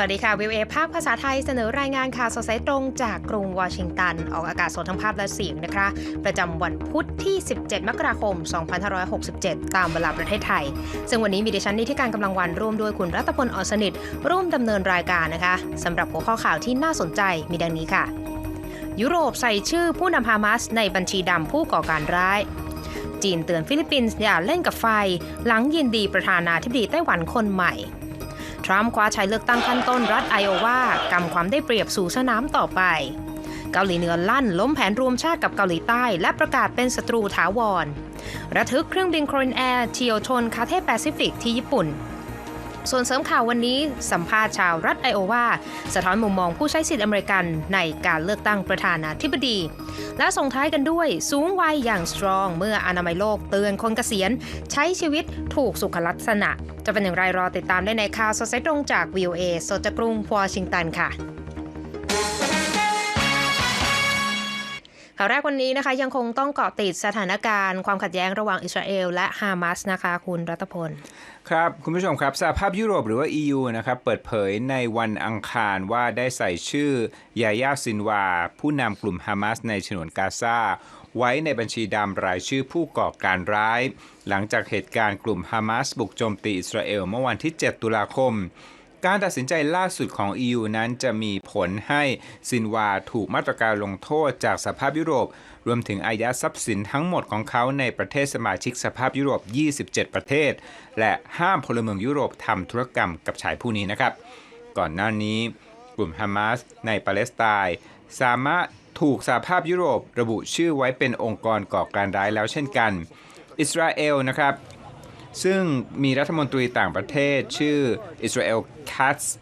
สวัสดีค่ะวิวเอภาคภาษาไทยเสนอรายงานข่าวสดสายตรงจากกรุงวอชิงตัน ออกอากาศสดทั้งภาพและเสียงนะคะ ประจำวันพุธที่ 17 มกราคม 2567 ตามเวลาประเทศไทย ซึ่งวันนี้มีดิฉันนิติการกำลังวันร่วมด้วยคุณรัตพลอ่อนสนิท ร่วมดำเนินรายการนะคะสำหรับหัวข้อข่าวที่น่าสนใจมีดังนี้ค่ะ ยุโรปใส่ชื่อผู้นำฮามาสในบัญชีดำผู้ก่อการร้ายจีนเตือนฟิลิปปินส์อย่าเล่นกับไฟ หลังยินดีประธานาธิบดีไต้หวันคนใหม่ ทรัมป์คว้าชัยเลือกตั้งขั้นต้นรัฐไอโอวากำความได้เปรียบสู่สนามต่อไป เกาหลีเหนือลั่นล้มแผนรวมชาติกับเกาหลีใต้ และประกาศเป็นศัตรูถาวร ระทึกเครื่องบินโครนแอร์เฉียวชนคาเทแปซิฟิกที่ญี่ปุ่น ส่วนเสริมข่าววันนี้สัมภาษณ์ชาวรัฐไอโอวาสะท้อนมุมมองผู้ใช้สิทธิอเมริกันในการเลือกตั้งประธานาธิบดี และส่งท้ายกันด้วยสูงวัยอย่างสตรอง เมื่ออนามัยโลกเตือนคนเกษียณ ใช้ชีวิตถูกสุขลักษณะ จะเป็นอย่างไรรอติดตามได้ในข่าวสดสายตรงจาก VOA สดจากกรุงวอชิงตันค่ะ ข่าวแรกวันนี้นะคะยังคงต้องเกาะติดสถานการณ์ความขัดแย้งระหว่างอิสราเอลและฮามาสนะคะคุณรัตพลครับ คุณผู้ชมครับสหภาพยุโรปหรือว่า EU นะครับเปิดเผยในวันอังคารว่าได้ใส่ชื่อยายาซินวา ผู้นำกลุ่มฮามาสในฉนวนกาซาไว้ในบัญชีดำรายชื่อผู้ก่อการร้าย หลังจากเหตุการณ์กลุ่มฮามาสบุกโจมตีอิสราเอลเมื่อวันที่ 7 ตุลาคม การตัดสินใจล่าสุดของ EU นั้นจะมีผลให้ซินวาถูกมาตรการลงโทษจากสหภาพยุโรป รวมถึงอายัดทรัพย์สินทั้งหมดของเขาในประเทศสมาชิกสหภาพยุโรป 27 ประเทศ และห้ามพลเมืองยุโรปทำธุรกรรมกับชายผู้นี้นะครับ ก่อนหน้านี้กลุ่มฮามาสในปาเลสไตน์สามารถถูกสหภาพยุโรประบุชื่อไว้เป็นองค์กรก่อการร้ายแล้วเช่นกัน อิสราเอลนะครับ ซึ่งมีรัฐมนตรีต่างประเทศชื่ออิสราเอลคัตส์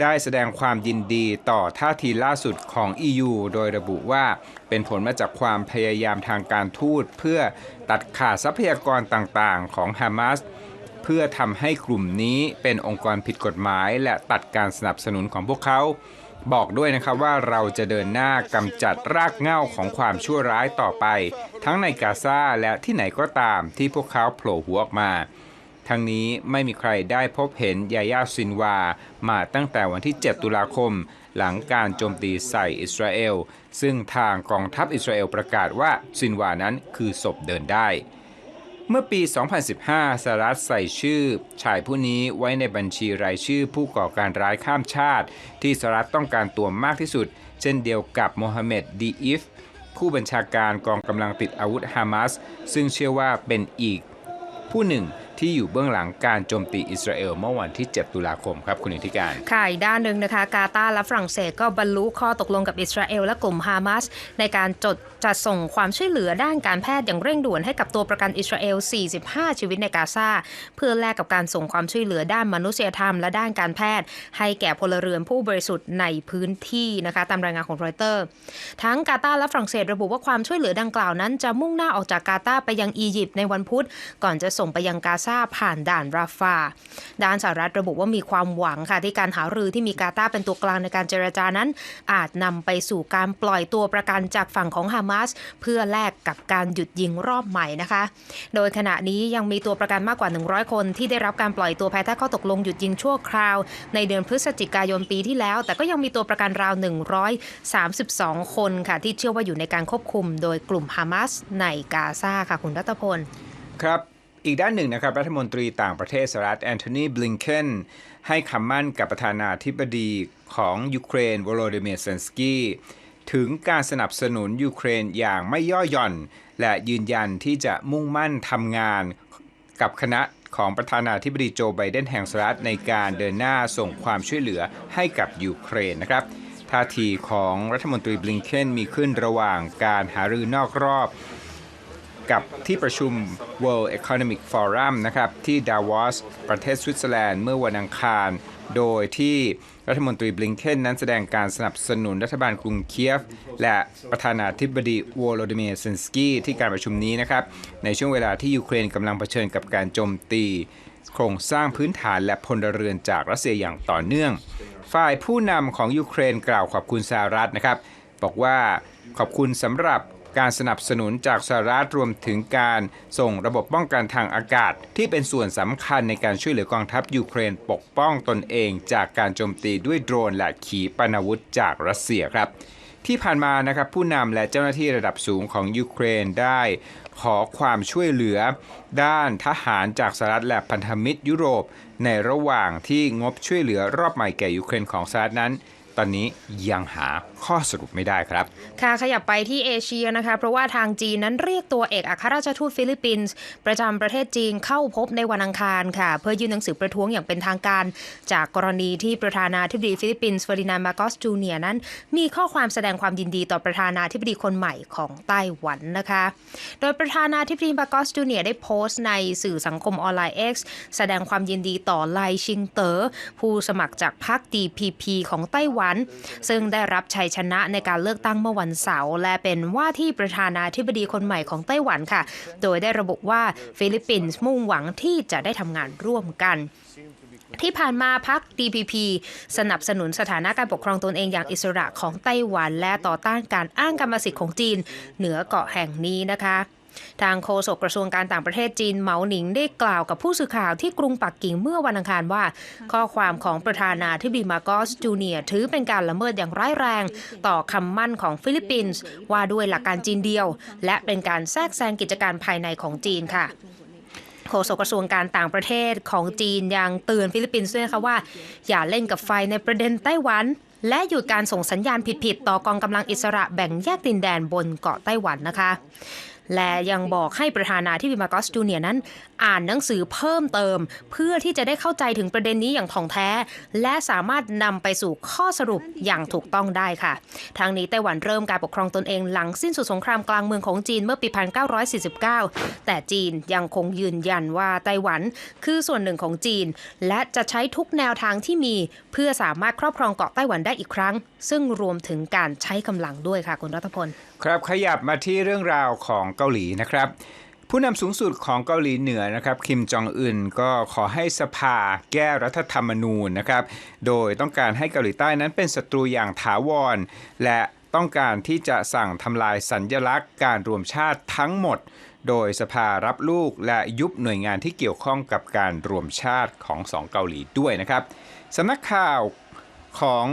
ได้แสดงความยินดีต่อท่าทีล่าสุดของ EU โดยระบุว่าเป็นผลมาจากความพยายามทางการทูตเพื่อตัดขาดทรัพยากรต่างๆ ของฮามาสเพื่อทำให้กลุ่มนี้เป็นองค์กรผิดกฎหมาย และตัดการสนับสนุนของพวกเขา บอกด้วยนะครับว่าเราจะเดินหน้ากำจัดรากเหง้าของความชั่วร้ายต่อไป ทั้งในกาซาและที่ไหนก็ตามที่พวกเขาโผล่หัวออกมา ทั้งนี้ไม่มีใครได้พบเห็นยายาซินวา มาตั้งแต่วันที่ 7 ตุลาคม หลังการโจมตีใส่อิสราเอล ซึ่งทางกองทัพอิสราเอลประกาศว่าซินวานั้นคือศพเดินได้เมื่อปี 2015 สหรัฐใส่ชื่อ ชายผู้นี้ไว้ในบัญชีรายชื่อผู้ก่อการร้ายข้ามชาติ ที่สหรัฐต้องการตัวมากที่สุด เช่นเดียวกับโมฮัมเหม็ดดีอิฟ ผู้บัญชาการกองกำลังติดอาวุธฮามาส ซึ่งเชื่อว่าเป็นอีก ผู้หนึ่ง ที่อยู่เบื้องหลังการโจมตีอิสราเอลเมื่อวันที่ 7 ตุลาคมครับคุณอิทธิการ ค่ะอีกด้านหนึ่งนะคะ กาตาร์และฝรั่งเศสก็บรรลุข้อตกลงกับอิสราเอลและกลุ่มฮามาสในการจดจัดส่งความช่วยเหลือด้านการแพทย์อย่างเร่งด่วนให้กับตัวประกันอิสราเอล 45 ชีวิตในกาซาเพื่อแลกกับการส่งความช่วยเหลือด้านมนุษยธรรมและด้านการแพทย์ ให้แก่พลเรือนผู้บริสุทธิ์ในพื้นที่นะคะตามรายงานของรอยเตอร์ ทั้งกาตาร์และฝรั่งเศสระบุว่าความช่วยเหลือดังกล่าวนั้น จะมุ่งหน้าออกจากกาตาร์ไปยังอียิปต์ในวันพุธ ก่อนจะส่งไปยังกาซาผ่านด่านราฟาด้านสหรัฐระบุว่ามีความหวังค่ะที่การหารือที่มีกาตาร์เป็นตัวกลางในการเจรจานั้น อาจนำไปสู่การปล่อยตัวประกันจากฝั่งของฮามาส เพื่อแลกกับการหยุดยิงรอบใหม่นะคะ โดยขณะนี้ยังมีตัวประกันมากกว่า 100 คนที่ได้รับการปล่อยตัวภายใต้ข้อตกลงหยุดยิงชั่วคราว ในเดือนพฤศจิกายนปีที่แล้ว แต่ก็ยังมีตัวประกันราว 132 คนค่ะ ที่เชื่อว่าอยู่ในการควบคุม โดยกลุ่มฮามาสในกาซาค่ะคุณรัตพล ครับอีกด้านหนึ่งนะครับ รัฐมนตรีต่างประเทศสหรัฐแอนโทนีบลิงเคนให้คำมั่นกับประธานาธิบดีของยูเครนวโลดิเมียร์เซนสกี้ ถึงการสนับสนุนยูเครนอย่างไม่ย่อหย่อน และยืนยันที่จะมุ่งมั่นทำงานกับคณะของประธานาธิบดีโจไบเดนแห่งสหรัฐในการเดินหน้าส่งความช่วยเหลือให้กับยูเครนนะครับท่าทีของรัฐมนตรีบลิงเคนมีขึ้นระหว่างการหารือนอกรอบ กับที่ประชุม World Economic Forum นะครับที่ดาวอสประเทศสวิตเซอร์แลนด์เมื่อวันอังคาร โดยที่รัฐมนตรีบลิงเคนนั้นแสดงการสนับสนุนรัฐบาลกรุงเคียฟ และประธานาธิบดีวโลดิเมียร์เซนสกี้ที่การประชุมนี้นะครับ ในช่วงเวลาที่ยูเครนกำลังเผชิญกับการโจมตี โครงสร้างพื้นฐานและพลเรือนจากรัสเซียอย่างต่อเนื่อง ฝ่ายผู้นำของยูเครนกล่าวขอบคุณสหรัฐนะครับ บอกว่าขอบคุณสำหรับ การสนับสนุนจากสหรัฐรวมถึงการส่งระบบป้องกันทางอากาศ ที่เป็นส่วนสำคัญในการช่วยเหลือกองทัพยูเครนปกป้องตนเองจากการโจมตีด้วยโดรนและขีปนาวุธจากรัสเซียครับ ที่ผ่านมานะครับผู้นำและเจ้าหน้าที่ระดับสูงของยูเครนได้ขอความช่วยเหลือ ด้านทหารจากสหรัฐและพันธมิตรยุโรป ในระหว่างที่งบช่วยเหลือรอบใหม่แก่ยูเครนของสหรัฐนั้น ตอนนี้ยังหาข้อสรุปไม่ได้ครับ ค่ะขยับไปที่เอเชียนะคะ เพราะว่าทางจีนนั้นเรียกตัวเอกอัครราชทูตฟิลิปปินส์ประจำประเทศจีนเข้าพบในวันอังคารค่ะ เพื่อยื่นหนังสือประท้วงอย่างเป็นทางการ จากกรณีที่ประธานาธิบดีฟิลิปปินส์เฟอร์ดินานด์มาโกสจูเนียนั้น มีข้อความแสดงความยินดีต่อประธานาธิบดีคนใหม่ของไต้หวันนะคะ โดยประธานาธิบดีมาโกสจูเนียได้โพสต์ในสื่อสังคมออนไลน์ X แสดงความยินดีต่อไลชิงเตอ๋อผู้สมัครจากพรรค DPP ของไต้หวันซึ่งได้รับชัยชนะในการเลือกตั้งเมื่อวันเสาร์และเป็นว่าที่ประธานาธิบดีคนใหม่ของไต้หวันค่ะ โดยได้ระบุว่าฟิลิปปินส์มุ่งหวังที่จะได้ทำงานร่วมกันที่ผ่านมาพรรค DPP สนับสนุนสถานะการปกครองตนเองอย่างอิสระของไต้หวัน และต่อต้านการอ้างกรรมสิทธิ์ของจีน เหนือเกาะแห่งนี้นะคะ ทางโฆษกกระทรวงการต่างประเทศจีนเหมาหนิงได้กล่าวกับผู้สื่อข่าวที่กรุงปักกิ่งเมื่อวันอังคารว่า ข้อความของประธานาธิบดีมาโกสจูเนียร์ถือเป็นการละเมิดอย่างร้ายแรง ต่อคำมั่นของฟิลิปปินส์ว่าด้วยหลักการจีนเดียว และเป็นการแทรกแซงกิจการภายในของจีนค่ะโฆษกกระทรวงการต่างประเทศของจีนยังเตือนฟิลิปปินส์ด้วยนะคะว่า อย่าเล่นกับไฟในประเด็นไต้หวัน และหยุดการส่งสัญญาณผิดๆ ต่อกองกำลังอิสระแบ่งแยกดินแดนบนเกาะไต้หวันนะคะ และยังบอกให้ประธานาธิบดีมาโกสจูเนียนั้น อ่านหนังสือเพิ่มเติม เพื่อที่จะได้เข้าใจถึงประเด็นนี้อย่างถ่องแท้ และสามารถนำไปสู่ข้อสรุปอย่างถูกต้องได้ค่ะ ทางนี้ไต้หวันเริ่มการปกครองตนเองหลังสิ้นสุดสงครามกลางเมืองของจีนเมื่อปี 1949 แต่จีนยังคงยืนยันว่าไต้หวัน คือส่วนหนึ่งของจีน และจะใช้ทุกแนวทางที่มี เพื่อสามารถครอบครองเกาะไต้หวันได้อีกครั้ง ซึ่งรวมถึงการใช้กำลังด้วยค่ะคุณรัฐพล ครับขยับมาที่เรื่องราวของเกาหลีนะครับ ผู้นำสูงสุดของเกาหลีเหนือนะครับ คิมจองอึนก็ขอให้สภาแก้รัฐธรรมนูญนะครับ โดยต้องการให้เกาหลีใต้นั้นเป็นศัตรูอย่างถาวร และต้องการที่จะสั่งทำลายสัญญลักษณ์การรวมชาติทั้งหมด โดยสภารับลูกและยุบหน่วยงานที่เกี่ยวข้องกับการรวมชาติของสองเกาหลีด้วยนะครับสำนักข่าวของ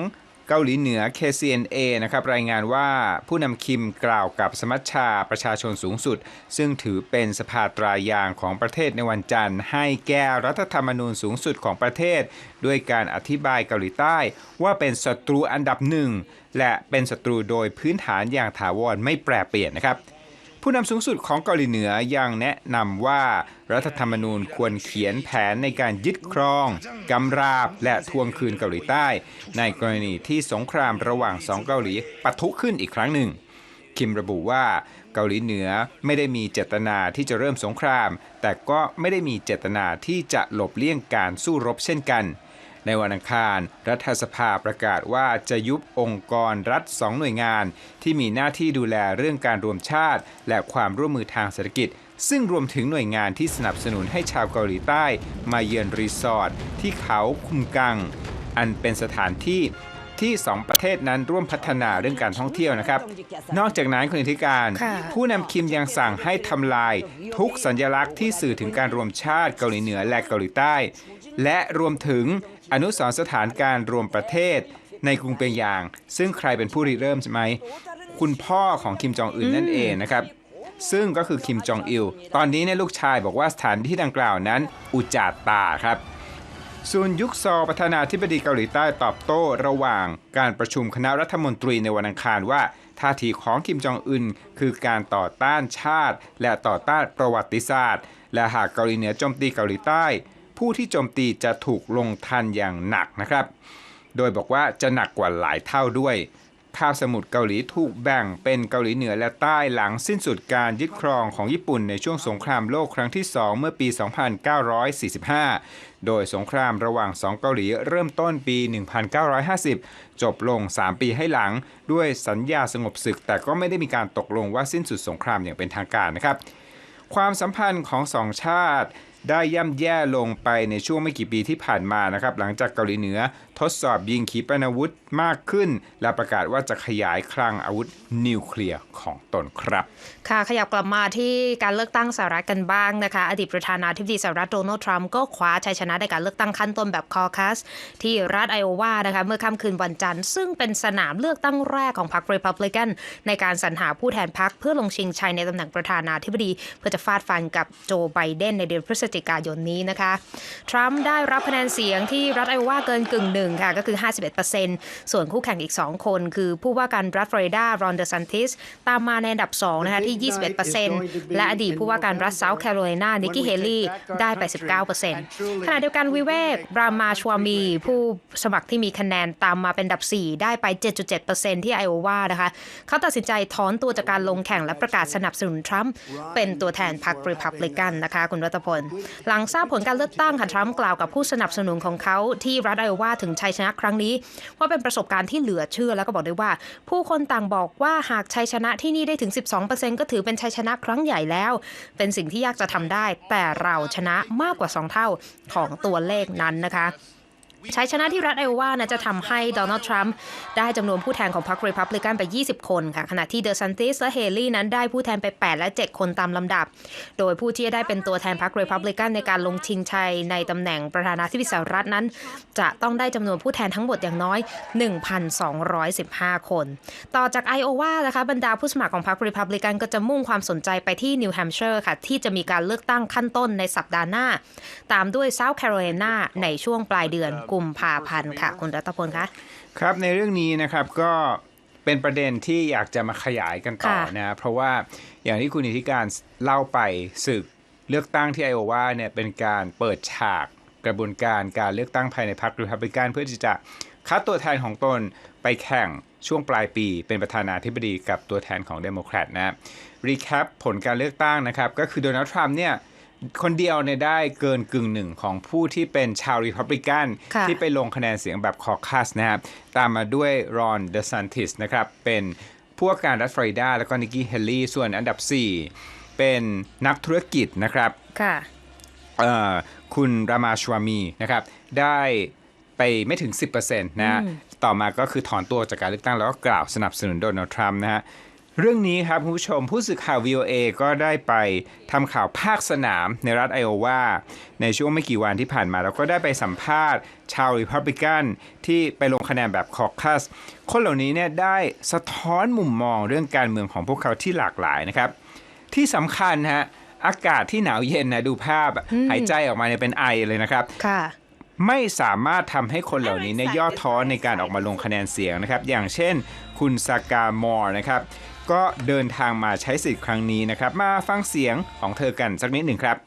เกาหลีเหนือ KCNA นะครับรายงานว่าผู้นำคิมกล่าวกับสมัชชาประชาชนสูงสุด ซึ่งถือเป็นสภาตรายางของประเทศในวันจันทร์ ให้แก้รัฐธรรมนูญสูงสุดของประเทศ ด้วยการอธิบายเกาหลีใต้ ว่าเป็นศัตรูอันดับหนึ่ง และเป็นศัตรูโดยพื้นฐานอย่างถาวรไม่แปรเปลี่ยนนะครับ ผู้นำสูงสุดของเกาหลีเหนือยังแนะนำว่ารัฐธรรมนูญควรเขียนแผนในการยึดครองกำราบและทวงคืนเกาหลีใต้ ในกรณีที่สงครามระหว่างสองเกาหลีปะทุขึ้นอีกครั้งหนึ่ง คิมระบุว่าเกาหลีเหนือไม่ได้มีเจตนาที่จะเริ่มสงคราม แต่ก็ไม่ได้มีเจตนาที่จะหลบเลี่ยงการสู้รบเช่นกัน ในวันอังคาร รัฐสภาประกาศว่าจะยุบองค์กรรัฐสองหน่วยงาน ที่มีหน้าที่ดูแลเรื่องการรวมชาติ และความร่วมมือทางเศรษฐกิจ ซึ่งรวมถึงหน่วยงานที่สนับสนุนให้ชาวเกาหลีใต้ มาเยือนรีสอร์ทที่เขาคุมกัง อันเป็นสถานที่ที่สองประเทศนั้นร่วมพัฒนาเรื่องการท่องเที่ยวนะครับ นอกจากนั้นคุณธิการค่ะผู้นำคิมยังสั่งให้ทำลาย ทุกสัญลักษณ์ที่สื่อถึงการรวมชาติเกาหลีเหนือและเกาหลีใต้ และรวมถึง อนุสรณ์สถานการรวมประเทศในกรุงเปียงยาง ซึ่งใครเป็นผู้ริเริ่มใช่ไหม คุณพ่อของคิมจองอึนนั่นเองนะครับ ซึ่งก็คือคิมจองอิล ตอนนี้เนี่ยลูกชายบอกว่าสถานที่ดังกล่าวนั้น อุจจาตาครับส่วนยุคซอประธานาธิบดีเกาหลีใต้ตอบโต้ระหว่างการประชุมคณะรัฐมนตรีในวันอังคารว่าท่าทีของคิมจองอึนคือการต่อต้านชาติ และต่อต้านประวัติศาสตร์ และหากเกาหลีเหนือโจมตีเกาหลีใต้ ผู้ที่โจมตีจะถูกลงทันอย่างหนักนะครับ โดยบอกว่าจะหนักกว่าหลายเท่าด้วยคาบสมุทรเกาหลีถูกแบ่งเป็นเกาหลีเหนือและใต้หลังสิ้นสุดการยึดครองของญี่ปุ่นในช่วงสงครามโลกครั้งที่ 2 เมื่อปี 2945 โดยสงครามระหว่างสองเกาหลีเริ่มต้นปี 1950 จบลง 3 ปีให้หลัง ด้วยสัญญาสงบศึก แต่ก็ไม่ได้มีการตกลงว่าสิ้นสุดสงครามอย่างเป็นทางการนะครับ ความสัมพันธ์ของสองชาติ ได้ย่ำแย่ลงไปในช่วงไม่กี่ปีที่ผ่านมานะครับหลังจากเกาหลีเหนือ ทดสอบยิงขีปนาวุธมากขึ้น และประกาศว่าจะขยายคลังอาวุธนิวเคลียร์ของตนครับ ค่ะขยับกลับมาที่การเลือกตั้งสหรัฐกันบ้างนะคะ อดีตประธานาธิบดีสหรัฐโดนัลด์ทรัมป์ก็คว้าชัยชนะในการเลือกตั้งขั้นต้นแบบคอคัส ที่รัฐไอโอวานะคะเมื่อค่ำคืนวันจันทร์ ซึ่งเป็นสนามเลือกตั้งแรกของพรรครีพับลิกันในการสรรหาผู้แทนพรรคเพื่อลงชิงชัยในตำแหน่งประธานาธิบดี เพื่อจะฟาดฟันกับโจไบเดนในเดือนพฤศจิกายนนี้นะคะทรัมป์ได้รับคะแนนเสียงที่รัฐไอโอวาเกินกึ่งหนึ่งค่ะก็คือ 51%ส่วนคู่แข่งอีก 2 คน คือผู้ว่าการรัฐฟลอริดารอนเดอซันติสตามมาในอันดับ 2 นะคะที่ 21%และอดีตผู้ว่าการรัฐเซาท์แคโรไลนานิกกี้เฮลี่ได้ไป 19%ขณะเดียวกันวิเวกรามาชวามี ผู้สมัครที่มีคะแนนตามมาเป็นอันดับ 4 ได้ไป 7.7%ที่ไอโอวานะคะเขาตัดสินใจถอนตัวจากการลงแข่งและประกาศสนับสนุนทรัมป์เป็นตัวแทนพรรครีพับลิกันนะคะคุณรัตพล หลังทราบผลการเลือกตั้งค่ะทรัมป์กล่าวกับผู้สนับสนุนของเขาที่รัฐไอโอวาถึงชัยชนะครั้งนี้ ว่าเป็นประสบการณ์ที่เหลือเชื่อแล้วก็บอกด้วยว่า ผู้คนต่างบอกว่าหากชัยชนะที่นี่ได้ถึง 12%ก็ถือเป็นชัยชนะครั้งใหญ่แล้ว เป็นสิ่งที่ยากจะทำได้ แต่เราชนะมากกว่า 2 เท่าของตัวเลขนั้นนะคะ ชัยชนะที่รัฐไอโอวานะจะทำให้โดนัลด์ทรัมป์ได้จำนวนผู้แทนของพรรครีพับลิกันไป 20 คนค่ะ ขณะที่เดอะซันติสและเฮลี่นั้นได้ผู้แทนไป 8 และ 7 คนตามลำดับ โดยผู้ที่จะได้เป็นตัวแทนพรรครีพับลิกันในการลงชิงชัยในตำแหน่งประธานาธิบดีสหรัฐนั้น จะต้องได้จำนวนผู้แทนทั้งหมดอย่างน้อย 1,215 คน ต่อจากไอโอวานะคะบรรดาผู้สมัครของพรรครีพับลิกันก็จะมุ่งความสนใจไปที่นิวแฮมป์เชอร์ค่ะที่จะมีการเลือกตั้งขั้นต้นในสัปดาห์หน้า ตามด้วยเซาท์แคโรไลนาในช่วงปลายเดือนกุมภาพันธ์ค่ะ คุณรัตพลคะครับในเรื่องนี้นะครับก็เป็นประเด็นที่อยากจะมาขยายกันต่อค่ะนะเพราะว่าอย่างที่คุณอิทธิการเล่าไปศึกเลือกตั้งที่ไอโอวาเนี่ยเป็นการเปิดฉากกระบวนการการเลือกตั้งภายในพรรครีพับลิกันเพื่อที่จะคัดตัวแทนของตนไปแข่งช่วงปลายปี เป็นประธานาธิบดีกับตัวแทนของเดโมแครตนะรีแคปผลการเลือกตั้งนะครับ ก็คือโดนัลด์ทรัมป์เนี่ย คนเดียวเนี่ยได้เกินกึ่งหนึ่งของผู้ที่เป็นชาวรีพับลิกัน ค่ะ ที่ไปลงคะแนนเสียงแบบคอคัสนะครับ ตามมาด้วยรอนเดซันติสนะครับ เป็นผู้ว่าการรัฐฟลอริดา แล้วก็นิกกี้เฮลลี่ ส่วนอันดับ 4 เป็นนักธุรกิจนะครับ ค่ะ เอ่อคุณรามาชวามีนะครับ ได้ไปไม่ถึง 10%นะฮะต่อมาก็คือถอนตัวจากการเลือกตั้งแล้วก็กล่าวสนับสนุนโดนัลด์ทรัมป์นะฮะ เรื่องนี้ครับคุณผู้ชมผู้สื่อข่าว VOA ก็ได้ไปทำข่าวภาคสนามในรัฐไอโอวาในช่วงไม่กี่วันที่ผ่านมา แล้วก็ได้ไปสัมภาษณ์ ชาวริพับลิกันที่ไปลงคะแนนแบบคอคัส คนเหล่านี้เนี่ยได้สะท้อนมุมมองเรื่องการเมืองของพวกเขาที่หลากหลายนะครับ ที่สำคัญฮะอากาศที่หนาวเย็นนะดูภาพอะหายใจออกมาเนี่ยเป็นไอเลยนะครับค่ะไม่สามารถทำให้คนเหล่านี้ในยย่อท้อในการออกมาลงคะแนนเสียงนะครับ อย่างเช่น คุณซากามอร์นะครับ ก็เดินทางมาใช้สิทธิ์ครั้งนี้นะครับ มาฟังเสียงของเธอกันสักนิดหนึ่งครับ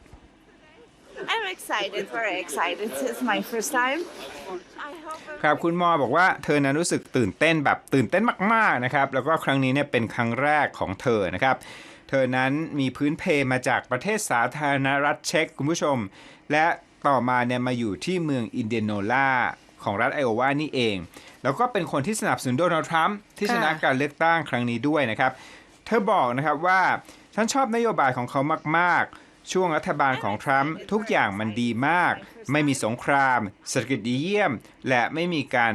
I'm excited, very excited. It's my first time. I hope ครับคุณมอบอกว่าเธอนั้นรู้สึกตื่นเต้นแบบตื่นเต้นมากๆนะครับ แล้วก็ครั้งนี้เนี่ยเป็นครั้งแรกของเธอนะครับ เธอนั้นมีพื้นเพมาจากประเทศสาธารณรัฐเช็กคุณผู้ชม และต่อมาเนี่ยมาอยู่ที่เมืองอินเดียโนลาของรัฐไอโอวานี่เอง แล้วก็เป็นคนที่สนับสนุนโดนัลด์ทรัมป์ที่ชนะการเลือกตั้งครั้งนี้ด้วยนะครับ เธอบอกนะครับว่าฉันชอบนโยบายของเขามากๆ ช่วงรัฐบาลของทรัมป์ทุกอย่างมันดีมาก ไม่มีสงครามเศรษฐกิจดีเยี่ยม และไม่มีการ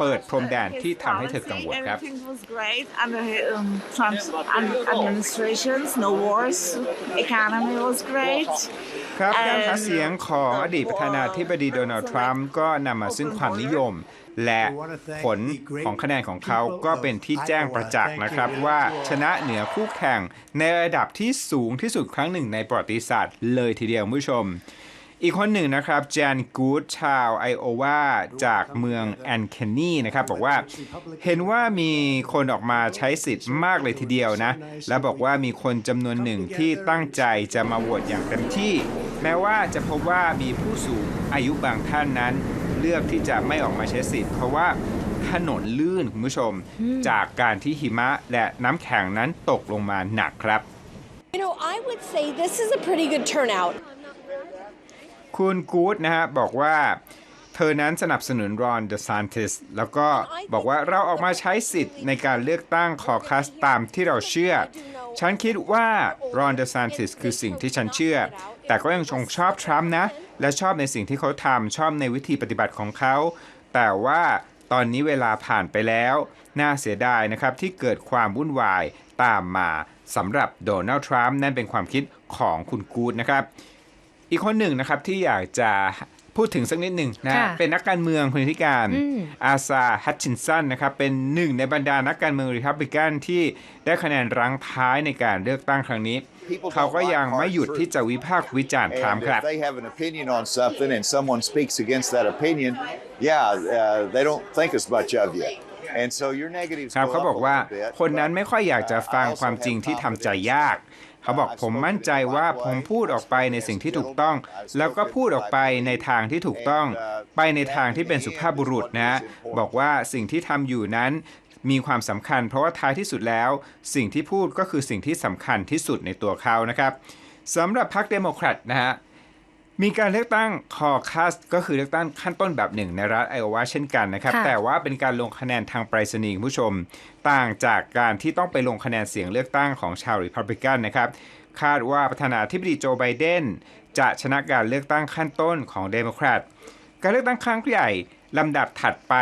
เปิด love พรมแดน his ที่ทำให้เธอกังวล policy. ครับ Everything was great under his, um, Trump's ad- administrations. No wars. Economy was great. ครับการหา Um, เสียงของอดีตประธานาธิบดีโดนัลด์ทรัมป์ก็นำมาซึ่งความนิยม และผลของคะแนนของเขาก็เป็นที่แจ้งประจักษ์นะครับว่าชนะเหนือคู่แข่งในระดับที่สูงที่สุดครั้งหนึ่งในประวัติศาสตร์เลยทีเดียวคุณผู้ชม อีกคนหนึ่งนะครับแจนกูดชาวไอโอวาจากเมืองแอนเคนนีนะครับบอกว่าเห็นว่ามีคนออกมาใช้สิทธิ์มากเลยทีเดียวนะ และบอกว่ามีคนจำนวนหนึ่งที่ตั้งใจจะมาโหวตอย่างเต็มที่ แม้ว่าจะพบว่ามีผู้สูงอายุบางท่านนั้น เลือกที่จะไม่ออกมาใช้สิทธิ์ เพราะว่าถนนลื่นคุณผู้ชม จากการที่หิมะและน้ำแข็งนั้นตกลงมาหนักครับ You know, I would say this is a pretty good turnout. คุณกู๊ดนะฮะบอกว่าเธอนั้นสนับสนุนรอนเดอะซานติสแล้วก็บอกว่าเราออกมาใช้สิทธิ์ในการเลือกตั้งคอคัสตามที่เราเชื่อ ฉันคิดว่ารอนเดอะซานติสคือสิ่งที่ฉันเชื่อ แต่ก็ยังคงชอบทรัมป์นะ และชอบในสิ่งที่เขาทำชอบในวิธีปฏิบัติของเขา แต่ว่าตอนนี้เวลาผ่านไปแล้ว น่าเสียดายนะครับที่เกิดความวุ่นวายตามมาสำหรับโดนัลด์ทรัมป์นั่นเป็นความคิดของคุณกูดนะครับ อีกคนหนึ่งนะครับที่อยากจะพูดถึงสักนิดหนึ่งนะค่ะเป็นนักการเมืองคนที่การอืมอาซาฮัตชินสันนะครับเป็นหนึ่งในบรรดานักการเมืองริพับลิกันที่ได้คะแนนรั้งท้ายในการเลือกตั้งครั้งนี้ เขาก็ยังไม่หยุดที่จะวิพากษ์วิจารณ์ทรัม And ป์ครับ if they have an opinion on something and someone speaks against that opinion, yeah, uh, they don't think as much of you. And so your negatives ครับ go เขา up บอก a ว่า little bit, คนนั้น but, ไม่ค่อยอยากจะ uh, ฟัง I also ความจริง have ที่ทำใจ confidence ยาก เขาบอกผมมั่นใจว่าผมพูดออกไปในสิ่งที่ถูกต้อง แล้วก็พูดออกไปในทางที่ถูกต้อง ไปในทางที่เป็นสุภาพบุรุษนะ บอกว่าสิ่งที่ทำอยู่นั้นมีความสำคัญ เพราะว่าท้ายที่สุดแล้ว สิ่งที่พูดก็คือสิ่งที่สำคัญที่สุดในตัวเขานะครับสำหรับพรรคเดโมแครตนะฮะ มีการเลือกตั้งคอคัสก็คือเลือกตั้งขั้นต้นแบบหนึ่งในรัฐไอโอวาเช่นกันนะครับค่ะแต่ว่าเป็นการลงคะแนนทางไปรษณีย์คุณผู้ชม ต่างจากการที่ต้องไปลงคะแนนเสียงเลือกตั้งของชาวริพับลิกันนะครับ คาดว่าประธานาธิบดีโจไบเดนจะชนะการเลือกตั้งขั้นต้นของเดโมแครตการเลือกตั้งครั้งใหญ่ลำดับถัดไป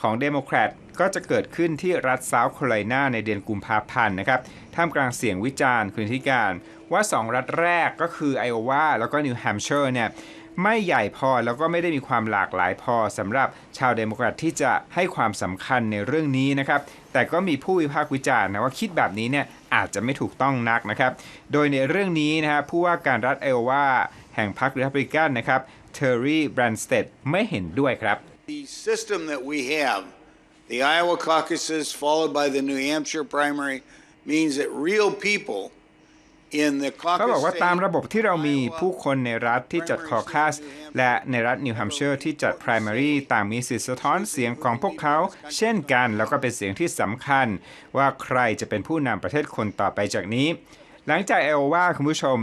ของเดโมแครตก็จะเกิดขึ้นที่รัฐเซาท์แคโรไลนาในเดือนกุมภาพันธ์นะครับท่ามกลางเสียงวิจารณ์คุณธิการ ว่า 2 รัฐแรกก็คือไอโอวาแล้วก็นิวแฮมเชอร์เนี่ยไม่ใหญ่พอแล้วก็ไม่ได้มีความหลากหลายพอสำหรับชาวเดโมแครตที่จะให้ความสำคัญในเรื่องนี้นะครับ แต่ก็มีผู้วิพากษ์วิจารณ์นะว่าคิดแบบนี้เนี่ยอาจจะไม่ถูกต้องนักนะครับ โดยในเรื่องนี้นะฮะผู้ว่าการรัฐไอโอวาแห่งพรรครีพับลิกันนะครับเทอร์รี่แบรนสเตดไม่เห็นด้วยครับ The system that we have, the Iowa caucuses followed by the New Hampshire primary, means that real people เขาบอกว่าตามระบบที่เรามีผู้คนในรัฐที่จัดคอคัส และในรัฐนิวแฮมป์เชอร์ที่จัด primary ต่างมีสิทธิสะท้อนเสียงของพวกเขา เช่นกัน แล้วก็เป็นเสียงที่สำคัญ ว่าใครจะเป็นผู้นำประเทศคนต่อไปจากนี้ หลังจากเอโอวาคุณผู้ชม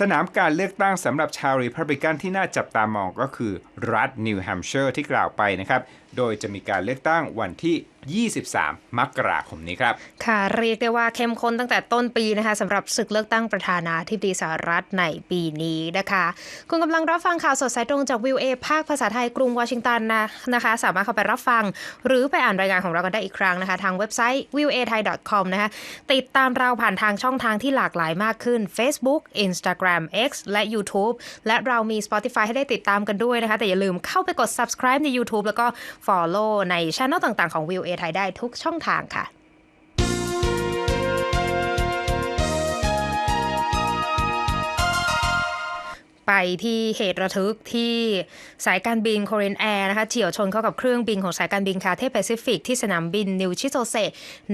สนามการเลือกตั้งสำหรับชาวรีพับลิกันที่น่าจับตามองก็คือรัฐนิวแฮมป์เชอร์ที่กล่าวไปนะครับ โดยจะมีการเลือกตั้งวันที่ 23 มกราคมนี้ครับ ค่ะ เรียกได้ว่าเข้มข้นตั้งแต่ต้นปีนะคะสำหรับศึกเลือกตั้งประธานาธิบดีสหรัฐในปีนี้นะคะ คุณกำลังรับฟังข่าวสดสายตรงจากวิวเอภาคภาษาไทยกรุงวอชิงตันนะนะคะ สามารถเข้าไปรับฟัง หรือไปอ่านรายงานของเรากันได้อีกครั้งนะคะ ทางเว็บไซต์ v i e w a thai com นะคะ ติดตามเราผ่านทางช่องทางที่หลากหลายมากขึ้น Facebook Instagram X และ YouTube และเรามี Spotify ให้ได้ติดตามกันด้วยนะคะ แต่อย่าลืมเข้าไปกด subscribe ใน YouTube แล้วก็ follow ในช่องต่างๆของ v ิวเอไทยได้ทุกช่องทางค่ะ ไปที่เหตุระทึกที่สายการบินโคเรนแอร์นะคะเฉียวชนเข้ากับเครื่องบินของสายการบินคาเทแปซิฟิกที่สนามบินนิวชิโตเซ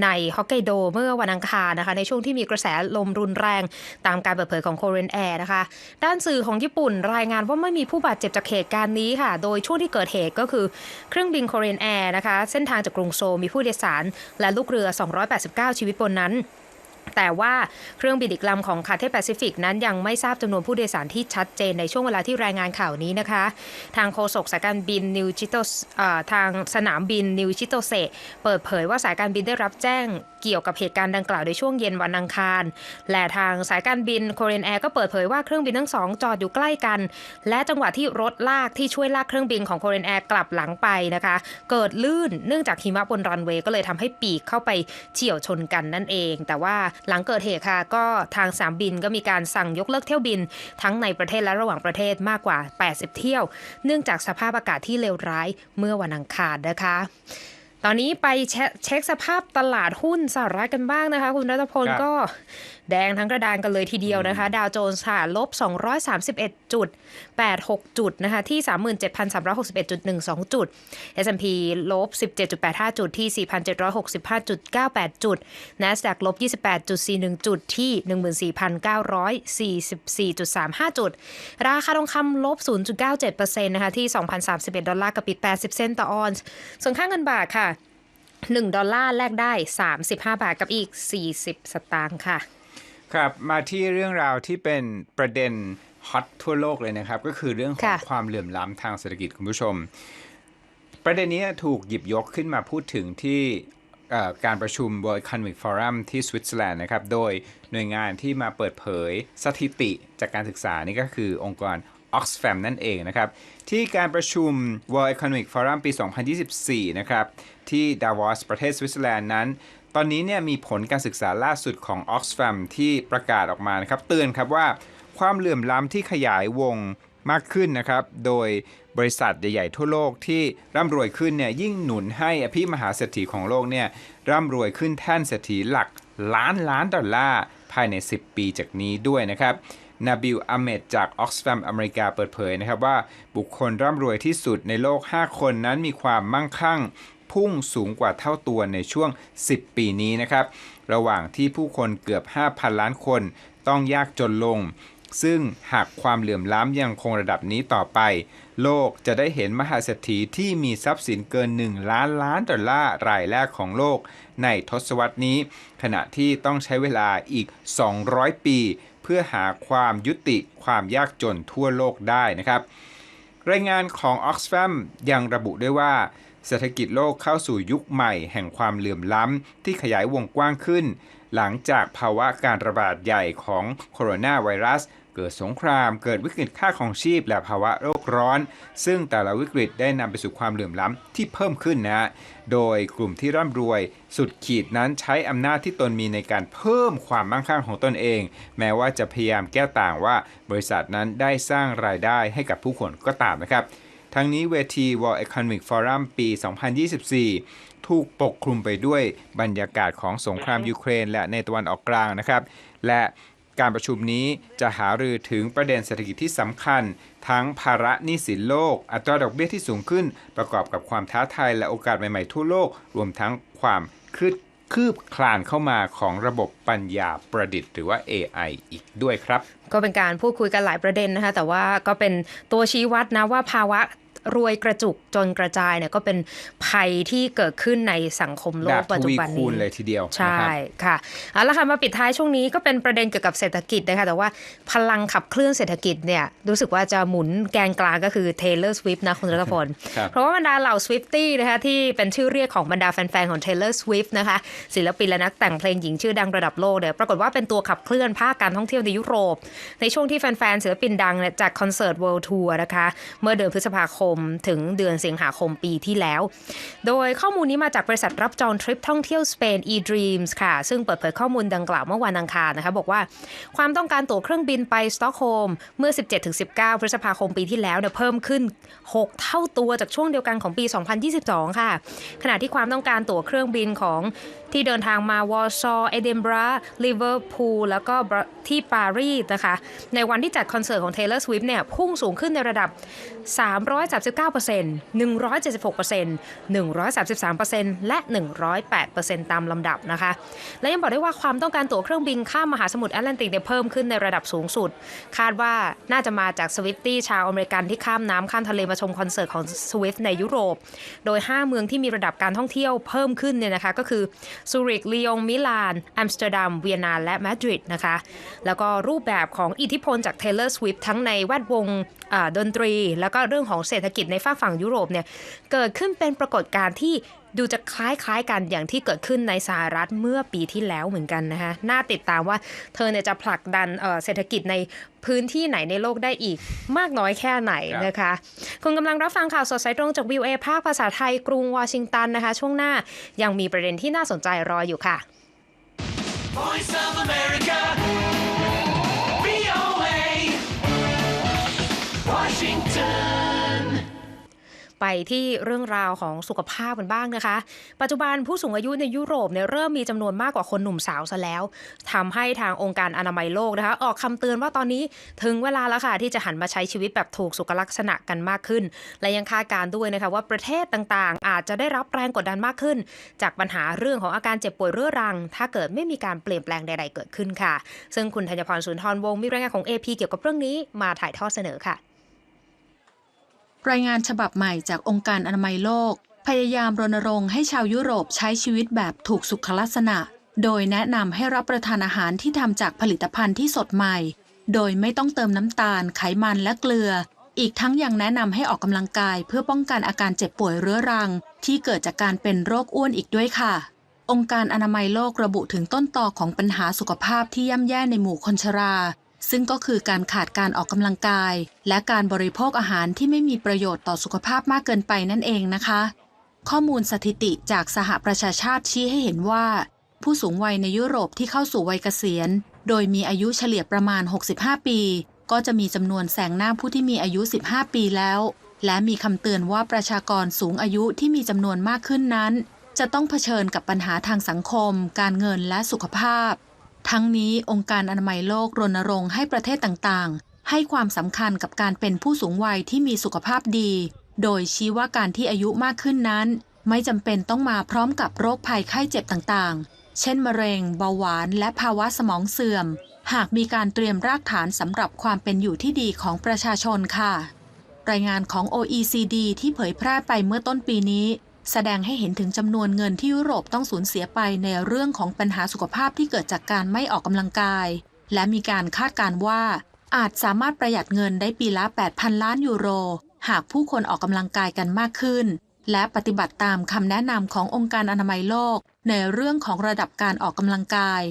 ในฮอกไกโดเมื่อวันอังคารนะคะในช่วงที่มีกระแสลมรุนแรงตามการเปิดเผยของโคเรนแอร์นะคะด้านสื่อของญี่ปุ่นรายงานว่าไม่มีผู้บาดเจ็บจากเหตุการณ์นี้ค่ะ โดยช่วงที่เกิดเหตุก็คือเครื่องบินโคเรนแอร์นะคะเส้นทางจากกรุงโซมีผู้โดยสาร และลูกเรือ 289 ชีวิตบนนั้น แต่ว่าเครื่องบินอีกลำของคาเทแปซิฟิกนั้นยังไม่ทราบจำนวนผู้โดยสารที่ชัดเจนในช่วงเวลาที่รายงานข่าวนี้นะคะ ทางโฆษกสายการบินนิวจิโตทางสนามบินนิวชิโตเซเปิดเผยว่าสายการบินได้รับแจ้งเกี่ยวกับเหตุการณ์ดังกล่าวในช่วงเย็นวันอังคาร และทางสายการบินโคเรนแอร์ก็เปิดเผยว่าเครื่องบินทั้งสองจอดอยู่ใกล้กัน และจังหวะที่รถลากที่ช่วยลากเครื่องบินของโคเรนแอร์กลับหลังไปนะคะ เกิดลื่นเนื่องจากหิมะบนรันเวย์ก็เลยทำให้ปีกเข้าไปเฉี่ยวชนกันนั่นเอง แต่ว่าหลังเกิดเหตุค่ะก็ทางสนามบินก็มีการสั่งยกเลิกเที่ยวบิน ทั้งในประเทศและระหว่างประเทศมากกว่า 80 เที่ยว เนื่องจากสภาพอากาศที่เลวร้ายเมื่อวันอังคารนะคะตอนนี้ไปเช็คเช็คสภาพตลาดหุ้นสหรัฐกันบ้างนะคะ คุณรัตพลครับก็ แดงทั้งกระดานกันเลยทีเดียวนะคะ ดาวโจนส์ค่ะลบ 231จุด86 จุดนะคะที่ 37,361.12 จุด S&P ลบ 17.85 จุดที่ 4,765.98 จุด NASDAQ ลบ 28.41 จุดที่ 14,944.35 จุด ราคาทองคำลบ 0.97%นะคะที่ 2,031 ดอลลาร์กับปิด 80 เซนต์ต่อออนซ์ส่วนค่าเงินบาทค่ะ 1 ดอลลาร์แลกได้ 35 บาทกับอีก 40 สตางค์ค่ะ ครับมาที่เรื่องราวที่เป็นประเด็นฮอตทั่วโลกเลยนะครับ ก็คือเรื่องของค่ะความเหลื่อมล้ำทางเศรษฐกิจคุณผู้ชม ประเด็นนี้ถูกหยิบยกขึ้นมาพูดถึงที่เอ่อการประชุม World Economic Forum ที่สวิตเซอร์แลนด์นะครับ โดยหน่วยงานที่มาเปิดเผยสถิติจากการศึกษานี่ก็คือองค์กร Oxfam นั่นเองนะครับ ที่การประชุม World Economic Forum ปี 2024 นะครับ ที่ดาวอสประเทศสวิตเซอร์แลนด์นั้น ตอนนี้เนี่ยมีผลการศึกษาล่าสุดของ Oxfam ที่ประกาศออกมานะครับเตือนครับว่าความเหลื่อมล้ำที่ขยายวงมากขึ้นนะครับ โดยบริษัทใหญ่ๆทั่วโลกที่ร่ำรวยขึ้นเนี่ยยิ่งหนุนให้อภิมหาเศรษฐีของโลกเนี่ยร่ำรวยขึ้นแท่นเศรษฐีหลักล้านล้านดอลลาร์ภายใน 10 ปีจากนี้ด้วยนะครับนาบิลอเมดจาก Oxfam อเมริกาเปิดเผยนะครับว่าบุคคลร่ำรวยที่สุดในโลก 5 คนนั้นมีความมั่งคั่ง พุ่งสูงกว่าเท่าตัวในช่วง 10 ปีนี้นะครับ ระหว่างที่ผู้คนเกือบ 5,000 ล้านคนต้องยากจนลง ซึ่งหากความเหลื่อมล้ำยังคงระดับนี้ต่อไป โลกจะได้เห็นมหาเศรษฐีที่มีทรัพย์สินเกิน 1 ล้านล้านดอลลาร์รายแรกของโลก ในทศวรรษนี้ ขณะที่ต้องใช้เวลาอีก 200 ปี เพื่อหาความยุติความยากจนทั่วโลกได้นะครับรายงานของ Oxfam ยังระบุด้วยว่า เศรษฐกิจโลกเข้าสู่ยุคใหม่แห่งความเหลื่อมล้ำที่ขยายวงกว้างขึ้น หลังจากภาวะการระบาดใหญ่ของโคโรนาไวรัส เกิดสงคราม เกิดวิกฤตค่าของชีพ และภาวะโลกร้อน ซึ่งแต่ละวิกฤตได้นำไปสู่ความเหลื่อมล้ำที่เพิ่มขึ้นนะฮะโดยกลุ่มที่ร่ำรวย สุดขีดนั้นใช้อำนาจที่ตนมีในการเพิ่มความมั่งคั่งของตนเอง แม้ว่าจะพยายามแก้ต่างว่า บริษัทนั้นได้สร้างรายได้ให้กับผู้คนก็ตามนะครับ ทั้งนี้เวที World Economic Forum ปี 2024 ถูกปกคลุมไปด้วยบรรยากาศของสงครามยูเครน และในตะวันออกกลางนะครับ และการประชุมนี้จะหารือถึงประเด็นเศรษฐกิจที่สำคัญ ทั้งภาระหนี้สินโลก อัตราดอกเบี้ยที่สูงขึ้น ประกอบกับความท้าทายและโอกาสใหม่ๆทั่วโลก รวมทั้งความคืด คืบคลานเข้ามาของระบบปัญญาประดิษฐ์หรือว่า AI อีกด้วยครับ ก็เป็นการพูดคุยกันหลายประเด็นนะคะ แต่ว่าก็เป็นตัวชี้วัดนะว่าภาวะ รวยกระจุกจนกระจายเนี่ยก็เป็นภัยที่เกิดขึ้นในสังคมโลแบกบปัจทจุวีบันคูนี้ณเลยทีเดียวใช่นะครับค่ะเอาละค่ะมาปิดท้ายช่วงนี้ก็เป็นประเด็นเกี่ยวกับเศรษฐกิจนะคะแต่ว่าพลังขับเคลื่อนเศรษฐกิจเนี่ยรู้สึกว่าจะหมุนแกนกลางก็คือ Taylor Swift นะคุณรัตพลครับเพราะว่าบรรดาเหล่า Swiftie นะคะที่เป็นชื่อเรียกของบรรดาแฟนๆของ Taylor Swift นะคะศิลปินและนักแต่งเพลงหญิงชื่อดังระดับโลกเนี่ยปรากฏว่าเป็นตัวขับเคลื่อนภาคการท่องเที่ยวในยุโรป ในช่วงที่แฟนๆศิลปินดังเนี่ยจัดคอนเสิร์ต World Tour นะคะเมื่อเดือนพฤษภาคมถึงเดือนสิงหาคมปีที่แล้ว โดยข้อมูลนี้มาจากบริษัทรับจองทริปท่องเที่ยวสเปน eDreams ค่ะ ซึ่งเปิดเผยข้อมูลดังกล่าวเมื่อวันอังคารนะคะบอกว่าความต้องการตั๋วเครื่องบินไปสต็อกโฮล์มเมื่อ 17-19 พฤษภาคมปีที่แล้วเนี่ยเพิ่มขึ้น 6 เท่าตัวจากช่วงเดียวกันของปี 2022 ค่ะ ขณะที่ความต้องการตั๋วเครื่องบินของที่เดินทางมาวอร์ซอเอดินบระลิเวอร์พูลแล้วก็ที่ปารีสนะคะ ในวันที่จัดคอนเสิร์ตของ Taylor Swift เนี่ยพุ่งสูงขึ้นในระดับ 339% 176% 133%และ 108%ตามลำดับนะคะ และยังบอกได้ว่าความต้องการตั๋วเครื่องบินข้ามมหาสมุทรแอตแลนติกเนี่ยเพิ่มขึ้นในระดับสูงสุด คาดว่าน่าจะมาจากสวิฟตี้ชาวอเมริกันที่ข้ามน้ำข้ามทะเลมาชมคอนเสิร์ตของสวิฟในยุโรป โดย 5 เมืองที่มีระดับการท่องเที่ยวเพิ่มขึ้นเนี่ยนะคะก็คือซูริกลียงมิลานอัมสเตอร์ดัมเวียนนาและมาดริดนะคะ แล้วก็รูปแบบของอิทธิพลจาก Taylor Swift ทั้งในแวดวง ดนตรี แล้วก็เรื่องของเศรษฐกิจในฝากฝั่งยุโรปเนี่ยเกิดขึ้นเป็นปรากฏการณ์ที่ดูจะคล้ายๆกันอย่างที่เกิดขึ้นในสหรัฐเมื่อปีที่แล้วเหมือนกันนะคะน่าติดตามว่าเธอเนี่ยจะผลักดันเอ่อเศรษฐกิจในพื้นที่ไหนในโลกได้อีกมากน้อยแค่ไหนนะคะคุณกำลังรับฟังข่าวสดสายตรงจากวิวเอภาคภาษาไทยกรุงวอชิงตันนะคะ ช่วงหน้ายังมีประเด็นที่น่าสนใจรออยู่ค่ะ Voice of America. Washington. ไปที่เรื่องราวของสุขภาพกันบ้างนะคะ ปัจจุบันผู้สูงอายุในยุโรปเนี่ยเริ่มมีจำนวนมากกว่าคนหนุ่มสาวซะแล้วทำให้ทางองค์การอนามัยโลกนะคะ ออกคำเตือนว่าตอนนี้ถึงเวลาแล้วค่ะ ที่จะหันมาใช้ชีวิตแบบถูกสุขลักษณะกันมากขึ้น และยังคาดการ์ด้วยนะคะว่าประเทศต่างๆ อาจจะได้รับแรงกดดันมากขึ้น จากปัญหาเรื่องของอาการเจ็บป่วยเรื้อรัง ถ้าเกิดไม่มีการเปลี่ยนแปลงใด ๆ เกิดขึ้นค่ะ ซึ่งคุณธัญพรสุนทรวงศ์มีรายงานของ AP เกี่ยวกับเรื่องนี้มาถ่ายทอดเสนอค่ะ รายงานฉบับใหม่จากองค์การอนามัยโลก พยายามรณรงค์ให้ชาวยุโรปใช้ชีวิตแบบถูกสุขลักษณะ โดยแนะนำให้รับประทานอาหารที่ทำจากผลิตภัณฑ์ที่สดใหม่ โดยไม่ต้องเติมน้ำตาล ไขมันและเกลือ อีกทั้งยังแนะนำให้ออกกำลังกาย เพื่อป้องกันอาการเจ็บป่วยเรื้อรัง ที่เกิดจากการเป็นโรคอ้วนอีกด้วยค่ะ องค์การอนามัยโลกระบุถึงต้นตอของปัญหาสุขภาพที่ย่ำแย่ในหมู่คนชรา ซึ่งก็คือการขาดการออกกำลังกาย และการบริโภคอาหารที่ไม่มีประโยชน์ต่อสุขภาพมากเกินไปนั่นเองนะคะ ข้อมูลสถิติจากสหประชาชาติชี้ให้เห็นว่า ผู้สูงวัยในยุโรปที่เข้าสู่วัยเกษียณ โดยมีอายุเฉลี่ยประมาณ 65 ปี ก็จะมีจำนวนแสงหน้าผู้ที่มีอายุ 15 ปีแล้ว และมีคำเตือนว่าประชากรสูงอายุที่มีจำนวนมากขึ้นนั้น จะต้องเผชิญกับปัญหาทางสังคม การเงินและสุขภาพ ทั้งนี้องค์การอนามัยโลกรณรงค์ให้ประเทศต่างๆ ให้ความสำคัญกับการเป็นผู้สูงวัยที่มีสุขภาพดี โดยชี้ว่าการที่อายุมากขึ้นนั้น ไม่จำเป็นต้องมาพร้อมกับโรคภัยไข้เจ็บต่างๆ เช่น มะเร็ง เบาหวาน และภาวะสมองเสื่อม หากมีการเตรียมรากฐานสำหรับความเป็นอยู่ที่ดีของประชาชนค่ะ รายงานของ OECD ที่เผยแพร่ไปเมื่อต้นปีนี้ แสดงให้เห็นถึงจำนวนเงินที่ยุโรปต้องสูญเสียไปในเรื่องของปัญหาสุขภาพที่เกิดจากการไม่ออกกำลังกาย และมีการคาดการว่า อาจสามารถประหยัดเงินได้ปีละ 8,000 ล้านยูโร หากผู้คนออกกำลังกายกันมากขึ้น และปฏิบัติตามคำแนะนำขององค์การอนามัยโลก ในเรื่องของระดับการออกกำลังกาย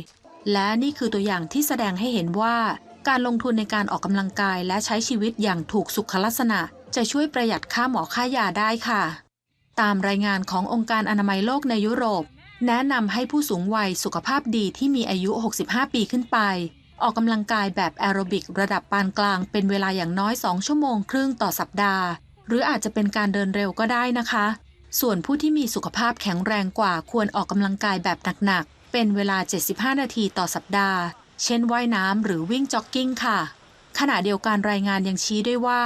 และนี่คือตัวอย่างที่แสดงให้เห็นว่า การลงทุนในการออกกำลังกายและใช้ชีวิตอย่างถูกสุขลักษณะ จะช่วยประหยัดค่าหมอค่ายาได้ค่ะ ตามรายงานขององค์การอนามัยโลกในยุโรป แนะนำให้ผู้สูงวัยสุขภาพดีที่มีอายุ 65 ปีขึ้นไป ออกกำลังกายแบบแอโรบิกระดับปานกลางเป็นเวลาอย่างน้อย 2 ชั่วโมงครึ่งต่อสัปดาห์ หรืออาจจะเป็นการเดินเร็วก็ได้นะคะ ส่วนผู้ที่มีสุขภาพแข็งแรงกว่าควรออกกำลังกายแบบหนักๆ เป็นเวลา 75 นาทีต่อสัปดาห์ เช่นว่ายน้ำหรือวิ่งจ็อกกิ้งค่ะขณะเดียวกันรายงานยังชี้ด้วยว่า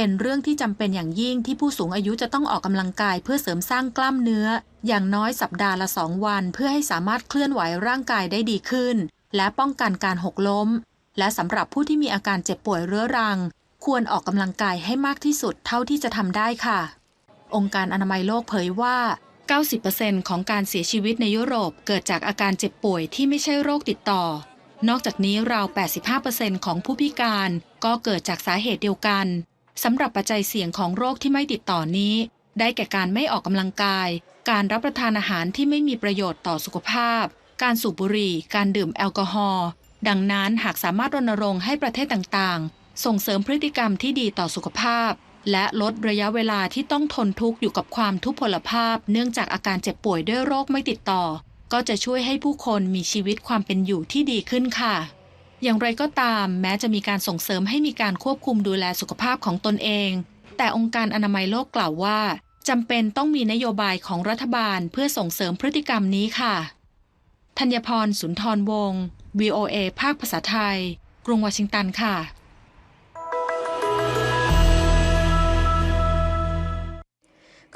เป็นเรื่องที่จำเป็นอย่างยิ่งที่ผู้สูงอายุจะต้องออกกำลังกายเพื่อเสริมสร้างกล้ามเนื้อ อย่างน้อยสัปดาห์ละ2วัน เพื่อให้สามารถเคลื่อนไหวร่างกายได้ดีขึ้น และป้องกันการหกล้ม และสำหรับผู้ที่มีอาการเจ็บป่วยเรื้อรัง ควรออกกำลังกายให้มากที่สุดเท่าที่จะทำได้ค่ะ องค์การอนามัยโลกเผยว่า 90%ของการเสียชีวิตในยุโรปเกิดจากอาการเจ็บป่วยที่ไม่ใช่โรคติดต่อ นอกจากนี้ราว 85%ของผู้พิการก็เกิดจากสาเหตุเดียวกัน สำหรับปัจจัยเสี่ยงของโรคที่ไม่ติดต่อนี้ ได้แก่การไม่ออกกำลังกาย การรับประทานอาหารที่ไม่มีประโยชน์ต่อสุขภาพ การสูบบุหรี่ การดื่มแอลกอฮอล์ ดังนั้นหากสามารถรณรงค์ให้ประเทศต่างๆ ส่งเสริมพฤติกรรมที่ดีต่อสุขภาพ และลดระยะเวลาที่ต้องทนทุกข์อยู่กับความทุพพลภาพ เนื่องจากอาการเจ็บป่วยด้วยโรคไม่ติดต่อ ก็จะช่วยให้ผู้คนมีชีวิตความเป็นอยู่ที่ดีขึ้นค่ะ อย่างไรก็ตาม แม้จะมีการส่งเสริมให้มีการควบคุมดูแลสุขภาพของตนเอง แต่องค์การอนามัยโลกกล่าวว่าจำเป็นต้องมีนโยบายของรัฐบาลเพื่อส่งเสริมพฤติกรรมนี้ค่ะธัญพรสุนทรวงศ์ VOA ภาคภาษาไทย กรุงวอชิงตันค่ะ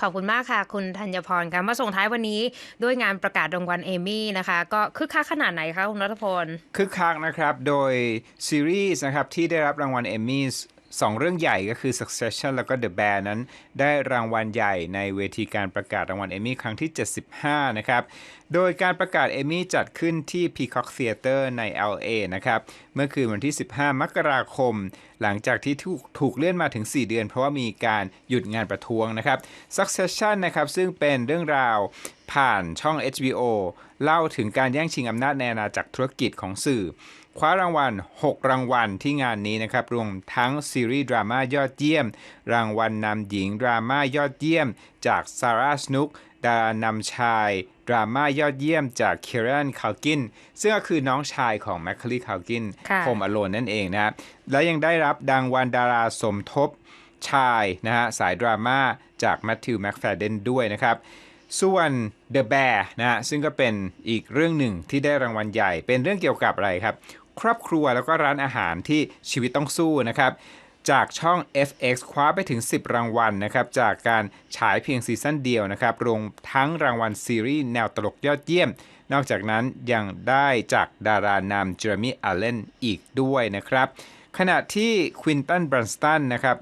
ขอบคุณมากค่ะ คุณธัญพรค่ะมาส่งท้ายวันนี้ด้วยงานประกาศรางวัลเอมี่นะคะ ก็คึกคักขนาดไหนคะคุณรัฐพลคึกคักนะครับ โดยซีรีส์นะครับที่ได้รับรางวัลเอมี่ สองเรื่องใหญ่ก็คือ Succession แล้วก็ The Bear นั้น ได้รางวัลใหญ่ในเวทีการประกาศรางวัลเอมี่ครั้งที่ 75 นะครับ โดยการประกาศเอมี่จัดขึ้นที่ Peacock Theater ใน LA นะครับ เมื่อคืนวันที่ 15 มกราคม หลังจากที่ถูกถูกเลื่อนมาถึง 4 เดือน เพราะว่ามีการหยุดงานประท้วงนะครับ Succession นะครับซึ่งเป็นเรื่องราวผ่านช่อง HBO เล่าถึงการแย่งชิงอำนาจในอาณาจักรธุรกิจของสื่อ คว้ารางวัล 6 รางวัลที่งานนี้นะครับ รวมทั้งซีรีส์ดราม่ายอดเยี่ยม รางวัลนำหญิงดราม่ายอดเยี่ยม จากซาร่าสนุกดารานำชาย ดราม่ายอดเยี่ยมจากเคเรนคาลกินซึ่งก็คือน้องชายของแมคคลีคาลกินค่ะโฮมอโลนนั่นเองนะครับและยังได้รับรางวัลดาราสมทบชายนะฮะสายดราม่าจากแมทธิวแม็กแฟเดนด้วยนะครับส่วน The Bear นะฮะซึ่งก็เป็นอีกเรื่องหนึ่งที่ได้รางวัลใหญ่ เป็นเรื่องเกี่ยวกับอะไรครับ ครอบครัวแล้วก็ร้านอาหารที่ชีวิตต้องสู้นะครับจากช่อง FX คว้าไปถึง 10 รางวัลนะครับจากการฉายเพียงซีซั่นเดียวนะครับรวมทั้งรางวัลซีรีส์แนวตลกยอดเยี่ยม นอกจากนั้นยังได้จากดารานำเจอร์มี่อัลเลนอีกด้วยนะครับ ขณะที่ควินตันบรันสตันนะครับ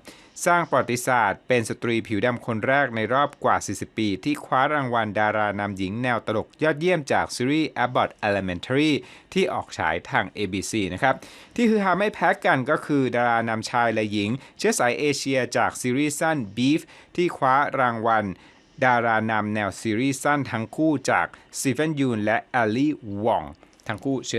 สร้างประวัติศาสตร์ เป็นสตรีผิวดำคนแรกในรอบกว่า 40 ปี ที่คว้ารางวัลดารานำหญิงแนวตลกยอดเยี่ยมจากซีรีส์ Abbott Elementary ที่ออกฉายทาง ABC นะครับ ที่คือฮาไม่แพ้กันก็คือดารานำชายและหญิง เชื้อสายเอเชียจากซีรีส์สั้น Beef ที่คว้ารางวัลดารานำแนวซีรีส์สั้นทั้งคู่จากซีเฟนยูนและแอลลี่วองทั้งคู่เชื้อ